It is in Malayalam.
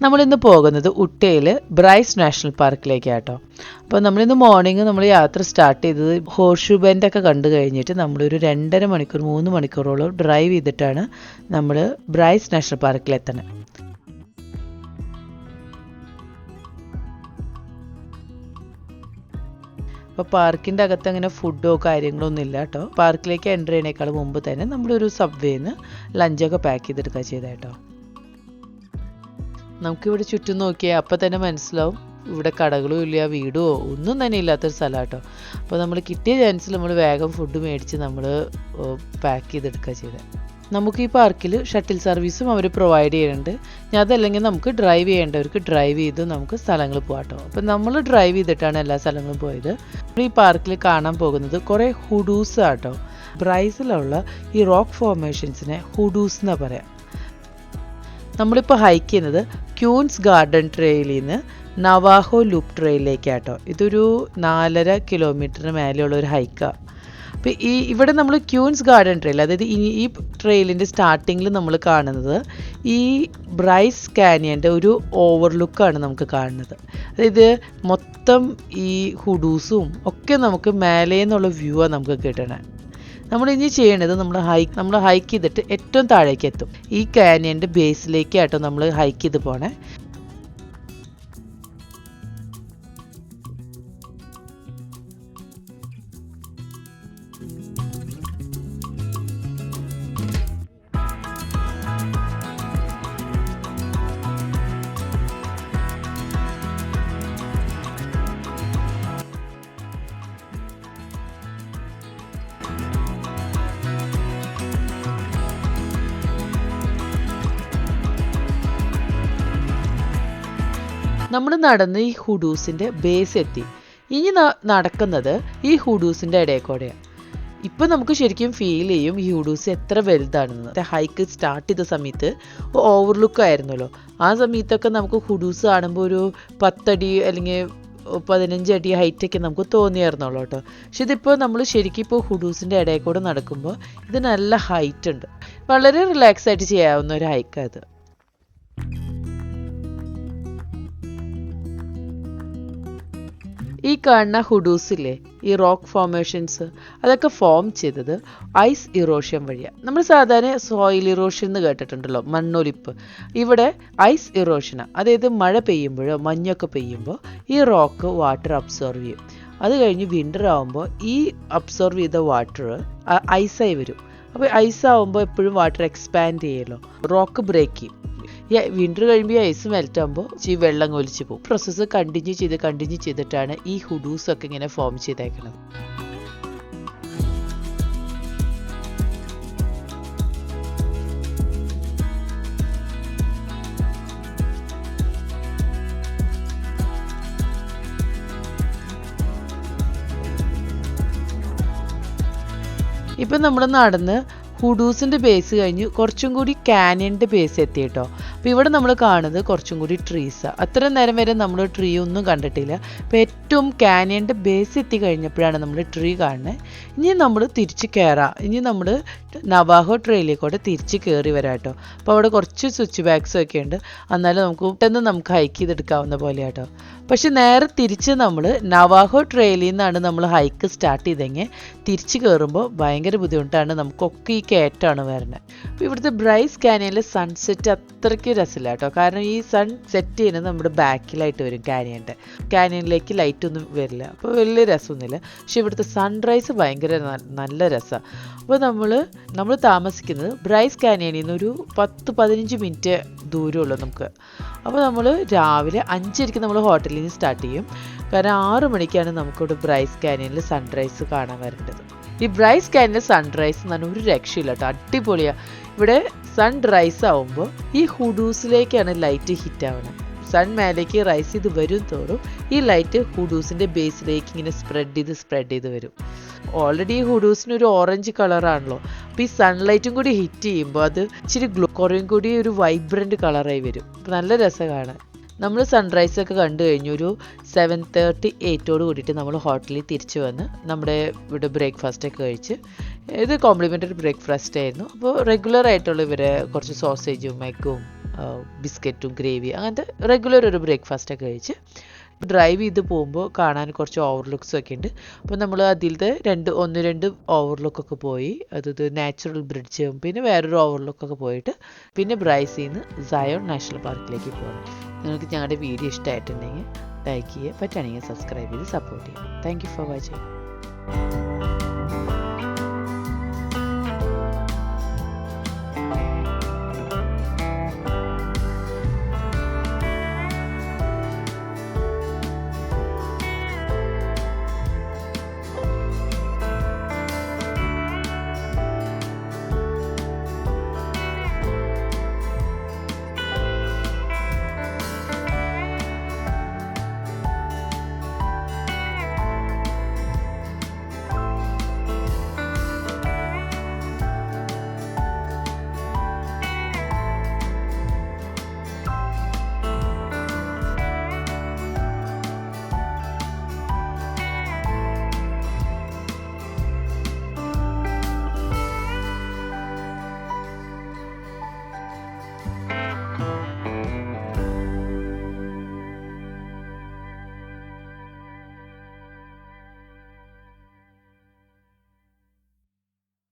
നമ്മളിന്ന് പോകുന്നത് ഉട്ടയിൽ ബ്രൈസ് നാഷണൽ പാർക്കിലേക്കാട്ടോ. അപ്പോൾ നമ്മളിന്ന് മോർണിംഗ് നമ്മൾ യാത്ര സ്റ്റാർട്ട് ചെയ്തത് ഹോർഷു കണ്ടു കഴിഞ്ഞിട്ട് നമ്മളൊരു രണ്ടര മണിക്കൂർ മൂന്ന് മണിക്കൂറോളം ഡ്രൈവ് ചെയ്തിട്ടാണ് നമ്മൾ ബ്രൈസ് നാഷണൽ പാർക്കിലെത്തണത് അപ്പോൾ പാർക്കിന്റെ അകത്ത് അങ്ങനെ ഫുഡോ കാര്യങ്ങളോ ഒന്നും ഇല്ല കേട്ടോ പാർക്കിലേക്ക് എന്റർ ചെയ്യണേക്കാൾ മുമ്പ് തന്നെ നമ്മളൊരു സബ്വേന്ന് ലഞ്ചൊക്കെ പാക്ക് ചെയ്തെടുക്കുക ചെയ്ത കേട്ടോ നമുക്കിവിടെ ചുറ്റും നോക്കിയാൽ അപ്പം തന്നെ മനസ്സിലാവും. ഇവിടെ കടകളും ഇല്ല വീടോ ഒന്നും തന്നെ ഇല്ലാത്തൊരു സ്ഥലം കേട്ടോ അപ്പോൾ നമ്മൾ കിട്ടിയ ചാൻസിൽ നമ്മൾ വേഗം ഫുഡ് മേടിച്ച് നമ്മൾ പാക്ക് ചെയ്തെടുക്കുക ചെയ്തത് നമുക്ക് ഈ പാർക്കിൽ ഷട്ടിൽ സർവീസും അവർ പ്രൊവൈഡ് ചെയ്യുന്നുണ്ട്. ഞാൻ അതല്ലെങ്കിൽ നമുക്ക് ഡ്രൈവ് ചെയ്യേണ്ടവർക്ക് ഡ്രൈവ് ചെയ്ത് നമുക്ക് സ്ഥലങ്ങൾ പോകാം കേട്ടോ അപ്പം നമ്മൾ ഡ്രൈവ് ചെയ്തിട്ടാണ് എല്ലാ സ്ഥലങ്ങളും പോയത്. ഈ പാർക്കിൽ കാണാൻ പോകുന്നത് കുറേ ഹുഡൂസ് ആട്ടോ. ബ്രൈസിലുള്ള ഈ റോക്ക് ഫോർമേഷൻസിനെ ഹുഡൂസ് എന്നാണ് പറയാം. നമ്മളിപ്പോൾ ഹൈക്ക് ചെയ്യുന്നത് ക്യൂൻസ് ഗാർഡൻ ട്രെയിലിൽ നിന്ന് നവാഹോ ലൂപ്പ് ട്രെയിലിലേക്കാട്ടോ ഇതൊരു നാലര കിലോമീറ്ററിന് മേലെയുള്ള ഒരു ഹൈക്കാണ് അപ്പോൾ ഈ ഇവിടെ നമ്മൾ ക്യൂൻസ് ഗാർഡൻ ട്രെയിൽ അതായത് ഈ ഈ ട്രെയിലിന്റെ സ്റ്റാർട്ടിങ്ങിൽ നമ്മൾ കാണുന്നത് ഈ ബ്രൈസ് കാനിയന്റെ ഒരു ഓവർലുക്കാണ് നമുക്ക് കാണുന്നത്. അതായത് മൊത്തം ഈ ഹുഡൂസും ഒക്കെ നമുക്ക് മേലേ നിന്നുള്ള വ്യൂ ആണ് നമുക്ക് കിട്ടണേ. നമ്മൾ ഇനി ചെയ്യേണ്ടത് നമ്മൾ ഹൈക്ക് നമ്മൾ ഹൈക്ക് ചെയ്തിട്ട് ഏറ്റവും താഴേക്ക് എത്തും. ഈ കാനിയന്റെ ബേസിലേക്കാട്ടോ നമ്മൾ ഹൈക്ക് ചെയ്ത് പോണേ. നമ്മൾ നടന്ന് ഈ ഹുഡൂസിന്റെ ബേസ് എത്തി. ഇനി നടക്കുന്നത് ഈ ഹുഡൂസിന്റെ ഇടയിൽ കൂടെയാണ് ഇപ്പം നമുക്ക് ശരിക്കും ഫീൽ ചെയ്യും ഈ ഹുഡൂസ് എത്ര വലുതാണെന്ന്. ഹൈക്ക് സ്റ്റാർട്ട് ചെയ്ത സമയത്ത് ഓവർലുക്ക് ആയിരുന്നല്ലോ. ആ സമയത്തൊക്കെ നമുക്ക് ഹുഡൂസ് കാണുമ്പോൾ ഒരു പത്തടി അല്ലെങ്കിൽ പതിനഞ്ച് അടി ഹൈറ്റൊക്കെ നമുക്ക് തോന്നിയായിരുന്നുള്ളൂ കേട്ടോ. പക്ഷെ ഇതിപ്പോൾ നമ്മൾ ശരിക്കും ഇപ്പോൾ ഹുഡൂസിന്റെ ഇടയിൽ കൂടെ നടക്കുമ്പോൾ ഇത് നല്ല ഹൈറ്റ് ഉണ്ട്. വളരെ റിലാക്സ് ആയിട്ട് ചെയ്യാവുന്ന ഒരു ഹൈക്കാണ് ഇത്. ഈ കാണുന്ന ഹുഡൂസില്ലേ ഈ റോക്ക് ഫോർമേഷൻസ് അതൊക്കെ ഫോം ചെയ്തത് ഐസ് ഇറോഷൻ വഴിയാണ് നമ്മൾ സാധാരണ സോയിൽ ഇറോഷൻ എന്ന് കേട്ടിട്ടുണ്ടല്ലോ മണ്ണൊലിപ്പ്. ഇവിടെ ഐസ് ഇറോഷനാണ് അതായത് മഴ പെയ്യുമ്പോഴോ മഞ്ഞൊക്കെ പെയ്യുമ്പോൾ ഈ റോക്ക് വാട്ടർ അബ്സോർവ് ചെയ്യും. അത് കഴിഞ്ഞ് വിന്റർ ആകുമ്പോൾ ഈ അബ്സോർവ് ചെയ്ത വാട്ടർ ഐസായി വരും. അപ്പോൾ ഐസ് ആവുമ്പോൾ എപ്പോഴും വാട്ടർ എക്സ്പാൻഡ് ചെയ്യല്ലോ റോക്ക് ബ്രേക്ക് ചെയ്യും. ഈ വിന്റർ കഴിയുമ്പോൾ ഐസ് മെൽറ്റ് ആകുമ്പോൾ ഈ വെള്ളം കൊലിച്ച് പോകും. പ്രോസസ്സ് കണ്ടിന്യൂ ചെയ്ത് കണ്ടിന്യൂ ചെയ്തിട്ടാണ് ഈ ഹുഡൂസ് ഒക്കെ ഇങ്ങനെ ഫോം ചെയ്തേക്കുന്നത് ഇപ്പം നമ്മൾ നടന്ന് ഹുഡൂസിന്റെ ബേസ് കഴിഞ്ഞ് കുറച്ചും കൂടി കാനിയന്റെ ബേസ് എത്തി കേട്ടോ. അപ്പോൾ ഇവിടെ നമ്മൾ കാണുന്നത് കുറച്ചും കൂടി ട്രീസാണ് അത്ര നേരം വരെ നമ്മൾ ട്രീ ഒന്നും കണ്ടിട്ടില്ല. അപ്പോൾ ഏറ്റവും കാനിയന്റെ ബേസ് എത്തി കഴിഞ്ഞപ്പോഴാണ് നമ്മൾ ട്രീ കാണുന്നത്. ഇനി നമ്മൾ തിരിച്ച് കയറാം ഇനി നമ്മൾ നവാഹോ ട്രെയിലേക്കൂടെ തിരിച്ച് കയറി വരാം കേട്ടോ. അപ്പോൾ അവിടെ കുറച്ച് സ്വിച്ച് ബാഗ്സ് ഒക്കെ ഉണ്ട്. എന്നാലും നമുക്ക് പെട്ടെന്ന് നമുക്ക് ഹൈക്ക് ചെയ്തെടുക്കാവുന്ന പോലെ കേട്ടോ. പക്ഷെ നേരെ തിരിച്ച് നമ്മൾ നവാഹോ ട്രെയിലിൽ നിന്നാണ് നമ്മൾ ഹൈക്ക് സ്റ്റാർട്ട് ചെയ്തെങ്കിൽ തിരിച്ച് കയറുമ്പോൾ ഭയങ്കര ബുദ്ധിമുട്ടാണ് നമുക്കൊക്കെ ഈ കയറ്റാണ് വരുന്നത് അപ്പോൾ ഇവിടുത്തെ ബ്രൈസ് കാനിയനിലെ സൺസെറ്റ് അത്രയ്ക്ക് രസമില്ല കേട്ടോ. കാരണം ഈ സൺ സെറ്റ് ചെയ്യുന്നത് നമ്മുടെ ബാക്കിലായിട്ട് വരും കാനിയന്റെ. കാനിയനിലേക്ക് ലൈറ്റൊന്നും വരില്ല. അപ്പോൾ വലിയ രസമൊന്നുമില്ല. പക്ഷേ ഇവിടുത്തെ സൺറൈസ് ഭയങ്കര നല്ല രസമാണ് അപ്പോൾ നമ്മൾ നമ്മൾ താമസിക്കുന്നത് ബ്രൈസ് കാനിയനിൽ നിന്ന് ഒരു പത്ത് പതിനഞ്ച് മിനിറ്റ് ദൂരമുള്ളൂ നമുക്ക്. അപ്പോൾ നമ്മൾ രാവിലെ അഞ്ചരയ്ക്ക് നമ്മൾ ഹോട്ടലിൽ നിന്ന് സ്റ്റാർട്ട് ചെയ്യും. കാരണം ആറ് മണിക്കാണ് നമുക്കിവിടെ ബ്രൈസ് കാനിയനിൽ സൺറൈസ് കാണാൻ വരേണ്ടത്. ഈ ബ്രൈസ് കാനിയൻ സൺറൈസ് എന്ന് പറഞ്ഞാൽ ഒരു രക്ഷയില്ല കേട്ടോ. അടിപൊളിയാണ് ഇവിടെ സൺറൈസ് ആവുമ്പോൾ ഈ ഹുഡൂസിലേക്കാണ് ലൈറ്റ് ഹിറ്റ് ആവുന്നത്. സൺ മേലേക്ക് റൈസ് ചെയ്ത് വരും തോറും ഈ ലൈറ്റ് ഹുഡൂസിന്റെ ബേസിലേക്ക് ഇങ്ങനെ സ്പ്രെഡ് ചെയ്ത് സ്പ്രെഡ് ചെയ്ത് വരും. ഓൾറെഡി ഹുഡൂസിന് ഒരു ഓറഞ്ച് കളറാണല്ലോ അപ്പോൾ ഈ സൺലൈറ്റും കൂടി ഹിറ്റ് ചെയ്യുമ്പോൾ അത് ഇച്ചിരി ഗ്ലോ കുറേയും കൂടി ഒരു വൈബ്രന്റ് കളറായി വരും. അപ്പോൾ നല്ല രസം കാണാൻ നമ്മൾ സൺറൈസ് ഒക്കെ കണ്ടു കഴിഞ്ഞു ഒരു സെവൻ തേർട്ടി എയ്റ്റോട് കൂടിയിട്ട് നമ്മൾ ഹോട്ടലിൽ തിരിച്ചു വന്ന് നമ്മുടെ ഇവിടെ ബ്രേക്ക്ഫാസ്റ്റ് ഒക്കെ കഴിച്ച് ഇത് കോംപ്ലിമെന്ററി ബ്രേക്ക്ഫാസ്റ്റ് ആയിരുന്നു. അപ്പോൾ റെഗുലർ ആയിട്ടുള്ള ഇവരെ കുറച്ച് സോസേജും എഗ്ഗും ബിസ്ക്കറ്റും ഗ്രേവി അങ്ങനത്തെ റെഗുലർ ഒരു ബ്രേക്ക്ഫാസ്റ്റ് ഒക്കെ കഴിച്ച് ഡ്രൈവ് ചെയ്ത് പോകുമ്പോൾ കാണാൻ കുറച്ച് ഓവർലുക്സ് ഒക്കെ ഉണ്ട്. അപ്പോൾ നമ്മൾ അതിലത്തെ രണ്ട് ഒന്ന് രണ്ട് ഓവർലുക്കൊക്കെ പോയി. അതായത് നാച്ചുറൽ ബ്രിഡ്ജ് പിന്നെ വേറൊരു ഓവർലുക്കൊക്കെ പോയിട്ട് പിന്നെ ബ്രൈസിൽ നിന്ന് സയോൺ നാഷണൽ പാർക്കിലേക്ക് പോകണം നിങ്ങൾക്ക് ഞങ്ങളുടെ വീഡിയോ ഇഷ്ടമായിട്ടുണ്ടെങ്കിൽ ലൈക്ക് ചെയ്യുക. പറ്റുകയാണെങ്കിൽ സബ്സ്ക്രൈബ് ചെയ്ത് സപ്പോർട്ട് ചെയ്യുക. Thank you for watching